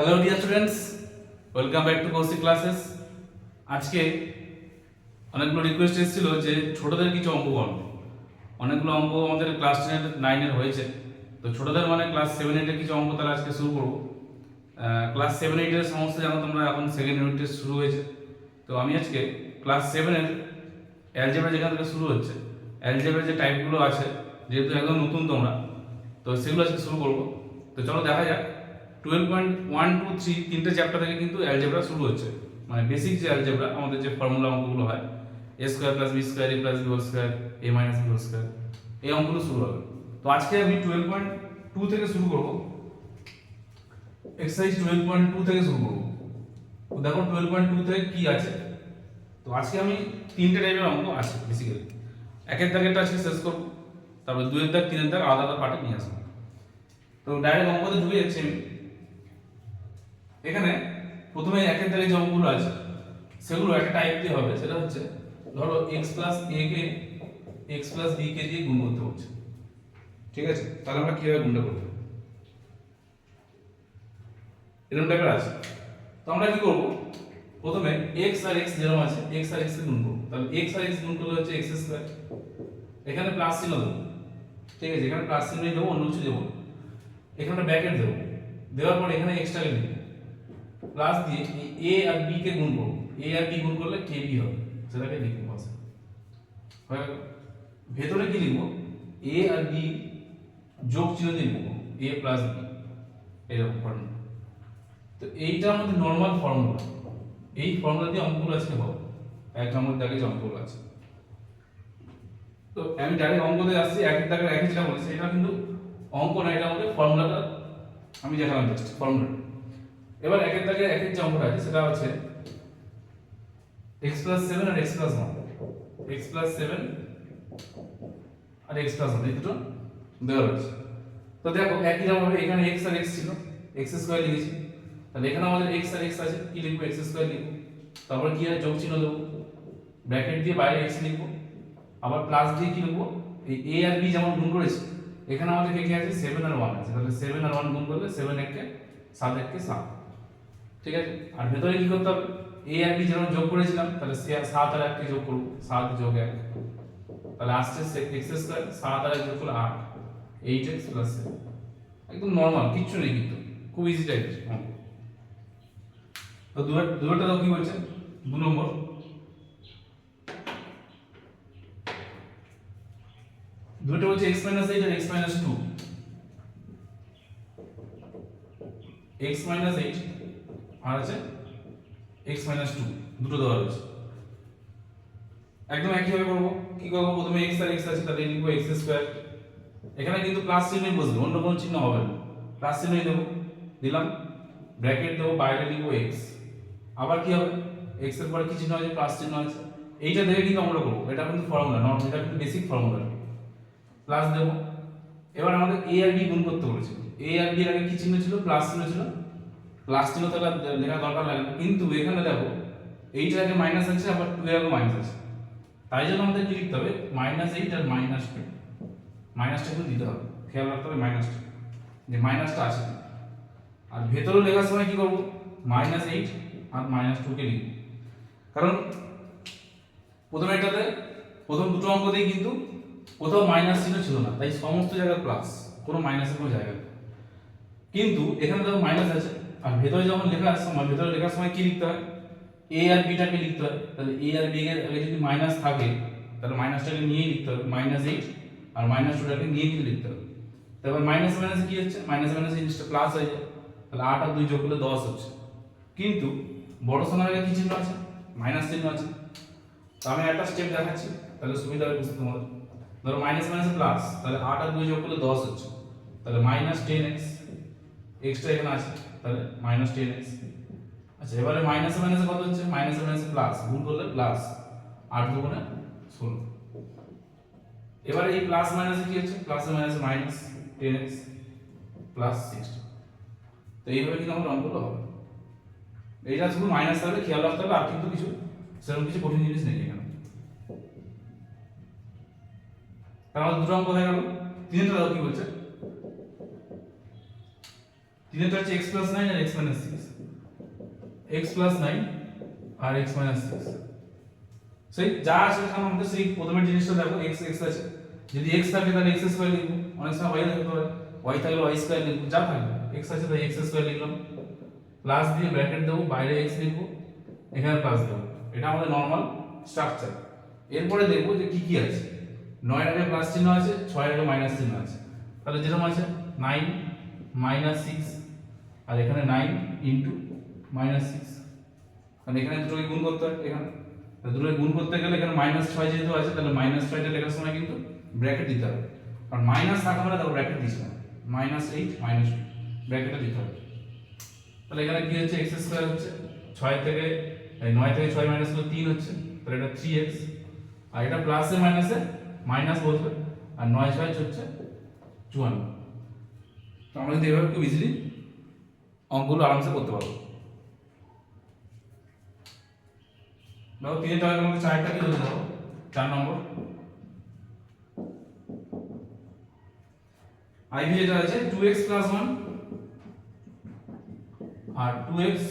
Hello dear students welcome back to Kaushik classes আজকে অনেকগুলো request এসেছিল যে ছোটদের কিছু অঙ্ক করো। অনেকগুলো অঙ্ক আমাদের ক্লাস টেনের নাইনের হয়েছে। তো ছোটদের মানে ক্লাস সেভেন এইটের কিছু অঙ্ক তাহলে আজকে শুরু করব। ক্লাস সেভেন এইটের সমস্ত জানো তোমরা, এখন সেকেন্ড ইউনিট শুরু হয়েছে। তো আমি আজকে ক্লাস সেভেনের অ্যালজেব্রা যেখান থেকে শুরু হচ্ছে অ্যালজেব্রার যে টাইপগুলো আছে, যেহেতু একদম নতুন তোমরা, তো সেগুলো আজকে শুরু করব। তো চলো দেখা যাক। Twelve point one two three তিনটে চ্যাপ্টার থেকে কিন্তু অ্যালজেব্রা শুরু হচ্ছে। মানে বেসিক যে অ্যালজেব্রা আমাদের যে ফর্মুলা অঙ্কগুলো হয় A square plus B square A plus B square A minus B square এই অঙ্কগুলো শুরু হবে। তো আজকে আমি টুয়েলভ পয়েন্ট টু থেকে শুরু করব। এক্সারসাইজ টুয়েলভ পয়েন্ট টু থেকে শুরু করব। তো দেখো টুয়েলভ পয়েন্ট টু থেকে কি আছে? তো আজকে আমি তিনটে টাইপের অঙ্ক আছে বেসিক্যালি একের দাগেরটা আজকে শেষ করব, তারপর দুয়ের দাগ, তিনের দাগ, আলাদা আলাদা পার্টে নিয়ে আসব। তো ডাইরেক্ট অঙ্কতে ঢুকে যাচ্ছি আমি। এখানে প্রথমে একের দাগে যে অঙ্কগুলো আছে, সেগুলো একটা টাইপ দিয়ে হবে। সেটা হচ্ছে, ধরো এক্স প্লাস এ কে এক্স প্লাস বি কে দিয়ে গুণ করতে হচ্ছে ঠিক আছে? তাহলে আমরা কীভাবে গুণটা করব? এরকম টাইপের আছে। তো আমরা কি করব? প্রথমে x আর x যেরকম আছে, x আর কে গুণ করব। তাহলে x আর x গুণ করলে হচ্ছে x স্কয়ার এখানে প্লাস চিহ্ন দেবো। ঠিক আছে? এখানে প্লাস চিহ্নই দেবো, অন্য কিছু দেবো। এখানে ব্র্যাকেট দেবো। দেওয়ার পর এখানে এক্সট্রা লিখব প্লাস দিয়ে a আর b কে গুণ করব a আর b গুণ করলে kb হবে। সেটাকে লিখব পাশে। ভেতরে কি লিখব? A আর b যোগ চিহ্ন দিয়ে লিখব। A প্লাস b এরকম ফর্মুলা তো এইটা আমাদের নর্মাল ফর্মুলা এই ফর্মুলা দিয়ে অঙ্কগুলো আজকে হবে। এক নম্বর দাগে যে অঙ্কগুলো আছে। তো আমি ডাইরেক্ট অঙ্কতে আসছি। এক দাগে একই যেটা বলেছি এটা কিন্তু অঙ্ক না, এটা আমাদের ফর্মুলাটা আমি দেখালাম জাস্ট ফর্মুলা এবার একের দাগে একের যে অঙ্কটা আছে, সেটা হচ্ছে এক্স প্লাস সেভেন আর X plus one X plus seven আর এক্স প্লাস ওয়ান এই দুটো দেওয়া রয়েছে। তো দেখো, একই ভাবে এখানে এক্স আর এক্স ছিল এক্স স্কোয়ার লিখেছি। তাহলে এখানে আমাদের এক্স আর এক্স আছে, কি লিখব? এক্স স্কোয়ার লিখব। তারপর কি আর যোগ চিহ্ন দেবো? ব্র্যাকেট দিয়ে বাইরে এক্স লিখব। আবার প্লাস দিয়ে কি লিখব? এই এ আর বি যেমন গুণ করেছি, এখানে আমাদের কে কে আছে? সেভেন আর ওয়ান আছে। তাহলে সেভেন আর ওয়ান গুণ করলে সেভেন এককে সাত এককে সাত। ঠিক আছে? আর ভেতরে কি করতে হবে? এ আর বি যেমন যোগ করেছিলাম, তাহলে সাত আর এককে যোগ করব সাত যোগ এক। তাহলে আসছে এক্স স্কোয়ার সাত আর এক যোগ করলে আট। এইট এক্স প্লাস একদম নর্মাল কিচ্ছু নেই কিন্তু। খুব ইজি টাইপের তো দুবারটা দাও কি বলছে? দু নম্বর। দুটো বলছে x মাইনাস এইট আর x minus two x minus eight আর আছে? x মাইনাস টু দুটো দেওয়া রয়েছে। একদম একইভাবে করব। কি করব? প্রথমে x আর x আছে, তাহলে লিখব x স্কোয়ার এখানে কিন্তু প্লাস চিহ্নই বসবে, অন্য কোনো চিহ্ন হবে না। প্লাস চিহ্নই দেবো। দিলাম। ব্র্যাকেট দেবো, বাইরে লিখব x আবার কি হবে? x এর পরে কি চিহ্ন আছে? প্লাস চিহ্ন আছে। এইটা দেখে কিন্তু আমরা করব। এটা কিন্তু ফর্মুলা নর্মাল এটা কিন্তু বেসিক ফর্মুলা প্লাস দেবো। এবার আমাদের এ আর বি গুণ করতে বলেছিল। এ আর বি এর আগে কি চিহ্ন ছিল? প্লাস চিহ্ন ছিল। প্লাস চিহ্ন তাহলে লেখা দরকার লাগে না। কিন্তু এখানে দেখো এইটার আগে মাইনাস আছে, আবার টু এর আগে মাইনাস আছে। তাই জন্য আমাদের কি লিখতে হবে? মাইনাস এইট আর মাইনাস টু মাইনাসটা কিন্তু দিতে হবে। খেয়াল রাখতে হবে মাইনাসটা যে মাইনাসটা আছে। আর ভেতরে লেখার সময় কি করব? মাইনাস এইট আর মাইনাস টুকে লিখব। কারণ প্রথমে এটাতে, প্রথম দুটো অঙ্কতেই কিন্তু কোথাও মাইনাস চিহ্ন ছিল না। তাই সমস্ত জায়গায় প্লাস কোনো মাইনাসের কোনো জায়গা কিন্তু এখানে দেখো মাইনাস আছে। আর ভেতরে যখন লেখার সময় ভেতরে লেখার সময় কি লিখতে হয়? এ আর বিটাকে লিখতে হয়। তাহলে এ আর বি এর আগে যদি মাইনাস থাকে, তাহলে মাইনাসটাকে নিয়েই লিখতে হবে। মাইনাস এইট আর মাইনাস টুটাকে নিয়ে কিন্তু লিখতে হবে। তারপর মাইনাস মাইনাস কি হচ্ছে? মাইনাস মাইনাস জিনিসটা প্লাস হয়ে যায়। তাহলে আট আর দুই যোগ করলে দশ হচ্ছে। কিন্তু বড় সোনার আগে কি চিহ্ন আছে? মাইনাস চিহ্ন আছে। তো আমি একটা স্টেপ দেখাচ্ছি, তাহলে সুবিধা হবে তোমাদের। ধরো মাইনাস মাইনাস প্লাস তাহলে আট আর দুই যোগ করলে দশ হচ্ছে। তাহলে মাইনাস টেন এক্স এক্সট্রা এখানে আছে। তাহলে মাইনাস টেন এক্স আচ্ছা এবারে মাইনাস মাইনাস কত হচ্ছে? মাইনাস মাইনাস প্লাস গুণ করলে প্লাস আট দুগুণে ষোলো। এবারে এই প্লাস মাইনাসে কি হচ্ছে? Plus minus minus ten X plus sixty তো এইভাবে কিন্তু আমাদের অঙ্কগুলো হবে। এইটা শুধু মাইনাস থাকলে খেয়াল রাখতে হবে, আর কিন্তু কিছু, সেরকম কিছু কঠিন জিনিস নেই এখানে। তার দুটো অঙ্ক হয়ে গেল। তিনটা কি বলছে? তিনটা হচ্ছে প্লাস নাইন আর X minus six X plus nine আর এক্স মাইনাস সিক্স সেই যা আছে আমাদের সেই প্রথমের জিনিসটা দেখো এক্স এক্স আছে। যদি এক্স থাকে তাহলে এক্স স্কোয়ার লিখব। অনেক সময় ওয়াই থাকতে পারে। ওয়াই থাকলে ওয়াই স্কোয়ার লিখব। যা থাকবে এক্স আছে তাই এক্স স্কোয়ার লিখলাম। প্লাস দিয়ে ব্র্যাকেট দেবো, বাইরে এক্স লিখব, এখানে প্লাস দেবো। এটা আমাদের নর্মাল স্ট্রাকচার এরপরে দেখব যে কি কি আছে। নয় আগে প্লাস চিহ্ন আছে, ছয় আগে মাইনাস চিহ্ন আছে। তাহলে যেরকম আছে নাইন মাইনাস সিক্স আর এখানে নাইন ইন্টু মাইনাস সিক্স কারণ এখানে দুটোকে গুণ করতে হয়, এখানে। দুটোকে গুণ করতে গেলে এখানে মাইনাস ছয় যেহেতু আছে, তাহলে মাইনাস ছয়টা লেখার সময় কিন্তু ব্র্যাকেট দিতে হবে। কারণ মাইনাস থাকা মানে তারপর ব্র্যাকেট দিতে হবে মাইনাস এইট মাইনাস টু ব্র্যাকেটটা দিতে হবে। তাহলে এখানে কি হচ্ছে? এক্স স্কোয়ার হচ্ছে ছয় থেকে নয় থেকে ছয় মাইনাস করলে তিন হচ্ছে, তাহলে এটা থ্রি এক্স আর এটা প্লাসে মাইনাসে মাইনাস বসবে আর নয় ছয় হচ্ছে চুয়ান্ন। তো আমরা কিন্তু এভাবে খুব ইজিলি অঙ্কগুলো আরামসে করতে পারব। দেখো তিনের টাকার মধ্যে চারটাকে ধরে চার নম্বর। আইভি যেটা আছে টু এক্স প্লাস ওয়ান আর টু এক্স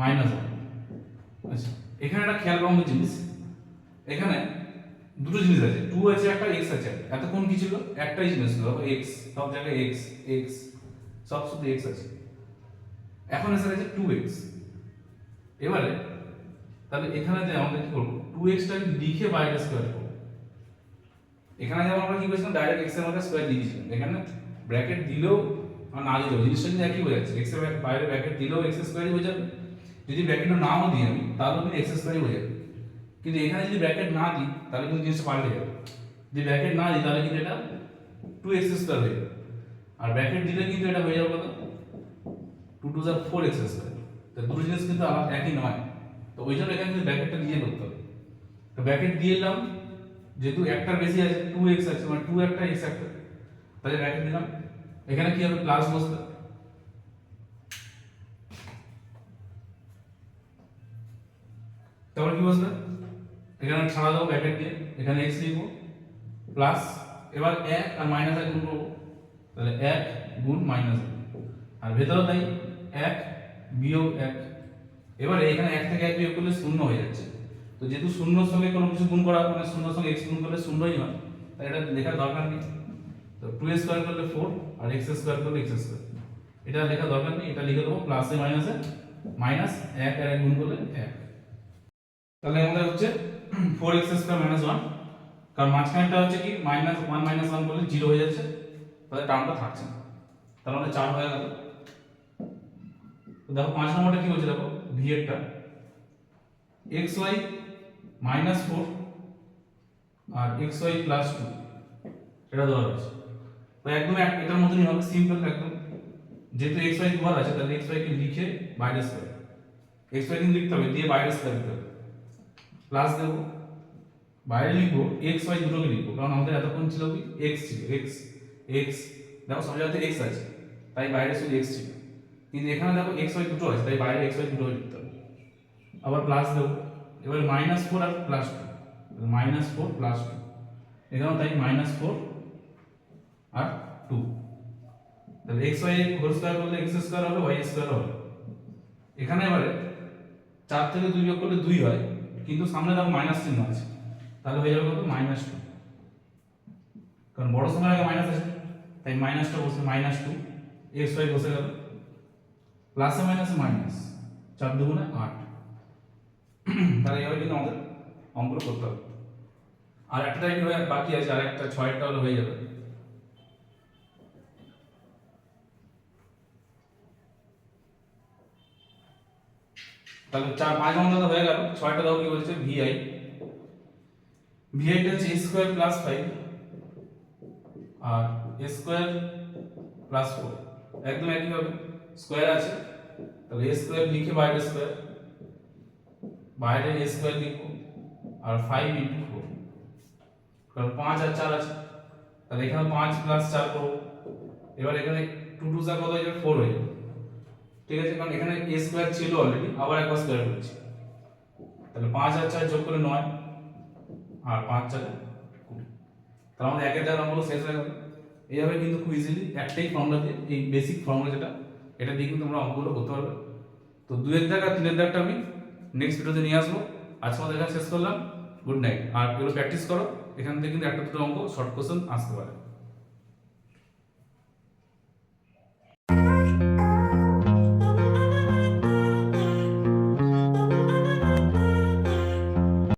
মাইনাস ওয়ান আচ্ছা এখানে একটা খেয়াল করার জিনিস। এখানে দুটো জিনিস আছে টু আছে, একটা এক্স আছে। এতক্ষণ কি ছিল? একটাই জিনিস ছিল এক্স সব জায়গায় এক্স এক্স সব শুধু এক্স আছে। এখন এসে গেছে টু এক্স এবারে, তাহলে এখানে যে আমাদের কি করব? টু এক্সটাকে লিখে বাইরে স্কোয়ার করব। এখানে যেমন আমরা কি করেছিলাম? ডাইরেক্ট এক্সের মধ্যে স্কোয়ার লিখেছিলাম এখানে ব্র্যাকেট দিলেও আর না দিলেও, জিনিসটা কিন্তু একই বোঝাচ্ছে। এক্সের বাইরে ব্র্যাকেট দিলেও এক্স স্কোয়ারই যাবে যদি ব্র্যাকেটটা নাও দিই আমি, তাহলেও কিন্তু এক্স স্কোয়ারই যাবে কিন্তু এখানে যদি ব্র্যাকেট না দিই, তাহলে কিন্তু জিনিসটা পাল্টে যাবে। যদি ব্র্যাকেট না দিই, তাহলে কিন্তু এটা টু এক্স স্কোয়ার হয়ে যাবে। আর ব্র্যাকেট দিলে কিন্তু এটা হয়ে যাবে কত? টু টু জার ফোর এক্স স্কোয়ার তো দুটো জিনিস কিন্তু আলাদা, একই নয়। তো ওই জন্য এখানে কিন্তু ব্র্যাকেটটা দিয়ে করতে হবে। তো ব্র্যাকেট দিয়ে এলাম, যেহেতু একটার বেশি আছে টু এক্স আছে মানে টু একটা এক্স একটা। তাহলে ব্র্যাকেট দিলাম এখানে কি হবে? প্লাস বসবে। তারপর কি বসবে? এখানে ছাড়া দেবো ব্র্যাকেট দিয়ে। এখানে এক্স লিখব। প্লাস এবার এক আর মাইনাস এক গুণ করব। তাহলে এক গুণ মাইনাস আর ভেতরে তাই এক বিয়োগ এক। এবারে এখানে এক থেকে এক বিয়োগ করলে শূন্য হয়ে যাচ্ছে। তো যেহেতু শূন্যর সঙ্গে কোনো কিছু গুণ করা মানে শূন্যর সঙ্গে এক্স গুণ করলে শূন্যই হয়, তাই এটা লেখার দরকার নেই। তো টু স্কোয়ার করলে ফোর আর এক্স স্কোয়ার করলে এক্স স্কোয়ার এটা লেখার দরকার নেই, এটা লিখে দেবো প্লাসে মাইনাসে মাইনাস এক আর এক গুণ করলে এক। তাহলে আমাদের হচ্ছে four X square minus one কারণ মাঝখানটা হচ্ছে কি মাইনাস ওয়ান মাইনাস ওয়ান করলে জিরো হয়ে যাচ্ছে, তাহলে টার্মটা থাকছে না। তাহলে আমাদের চার হয়ে গেল। দেখো পাঁচ নম্বরটা কি বলছে দেখো ভি এরটা এক্স ওয়াই মাইনাস ফোর আর এক্স ওয়াই প্লাস টু এটা দেওয়া হয়েছে। তো একদম এটার মতনই হবে সিম্পল একদম। যেহেতু এক্স ওয়াই দুবার আছে, তাহলে এক্স ওয়াই কে লিখে বাইরে স্কোয়ার এক্স ওয়াই কিন্তু লিখতে হবে, দিয়ে বাইরে স্কোয়ার দিতে হবে। প্লাস দেবো। বাইরে লিখব এক্স ওয়াই দুটোকে লিখব, কারণ আমাদের এতক্ষণ ছিল কি? এক্স ছিল এক্স এক্স দেখো সব জায়গাতে এক্স আছে, তাই বাইরে শুধু এক্স ছিল। কিন্তু এখানে দেখো এক্স ওয়াই দুটো আছে, তাই বাইরে এক্স ওয়াই দুটো লিখতে হবে। আবার প্লাস দেবো। এবার মাইনাস ফোর আর plus two minus four plus two এখানেও তাই মাইনাস ফোর আর টু তাহলে এক্স ওয়াই হোল স্কোয়ার করলে এক্স স্কোয়ার হবে ওয়াই স্কোয়ার হবে। এখানে এবারে চার থেকে দুই বিয়োগ করলে দুই হয়, কিন্তু সামনে দেখো মাইনাস চিহ্ন আছে। তাহলে হয়ে যাবে কত? মাইনাস টু কারণ বড় সময় আগে মাইনাস আছে তাই মাইনাসটা বসে মাইনাস টু এক্স ওয়াই বসে গেল। প্লাসে মাইনাসে মাইনাস চার দুগুণে আট। তাহলে এভাবে কিন্তু আমাদের অঙ্কটা করতে হবে। আর একটা টাইম হয়ে বাকি আছে, আর একটা ছয়টা হলে হয়ে যাবে। তাহলে চার, পাঁচ নম্বর তো হয়ে গেল। ছয়টা দাও কি বলছে? ভিআই ভিআইটা হচ্ছে স্কোয়ার প্লাস ফাইভ আর স্কোয়ার প্লাস ফোর একদম একই হবে। স্কোয়ার আছে, তাহলে এ স্কোয়ার লিখে বাইরে স্কোয়ার, বাইরে এ স্কোয়ার লিখব, আর ফাইভ ইন্টু ফোর কারণ পাঁচ আর চার আছে, তাহলে এখানে পাঁচ প্লাস চার করব। এবার এখানে টু টু যা কত হয়ে যাবে? ফোর হয়ে যাবে। ঠিক আছে, কারণ এখানে এ স্কোয়ার ছিল অলরেডি আবার একবার স্কোয়ার করেছি। তাহলে পাঁচ আর চার যোগ করে নয়, আর পাঁচ চার কুড়ি। তাহলে আমাদের একের দেওয়ার নম্বর শেষ হয়ে গেল। এইভাবে কিন্তু খুব ইজিলি একটাই ফর্মুলা দিয়ে, এই বেসিক ফর্মুলা যেটা এটা দিয়ে কিন্তু আমরা অঙ্কগুলো করতে পারবে। তো দুয়ের দাগ আর তিনের দাগটা আমি নেক্সট ভিডিওতে নিয়ে আসব। আজকে আমাদের শেষ করলাম। গুড নাইট আর এগুলো প্র্যাকটিস করো। এখান থেকে কিন্তু একটা দুটো অঙ্ক শর্ট কোশ্চেন আসতে পারে।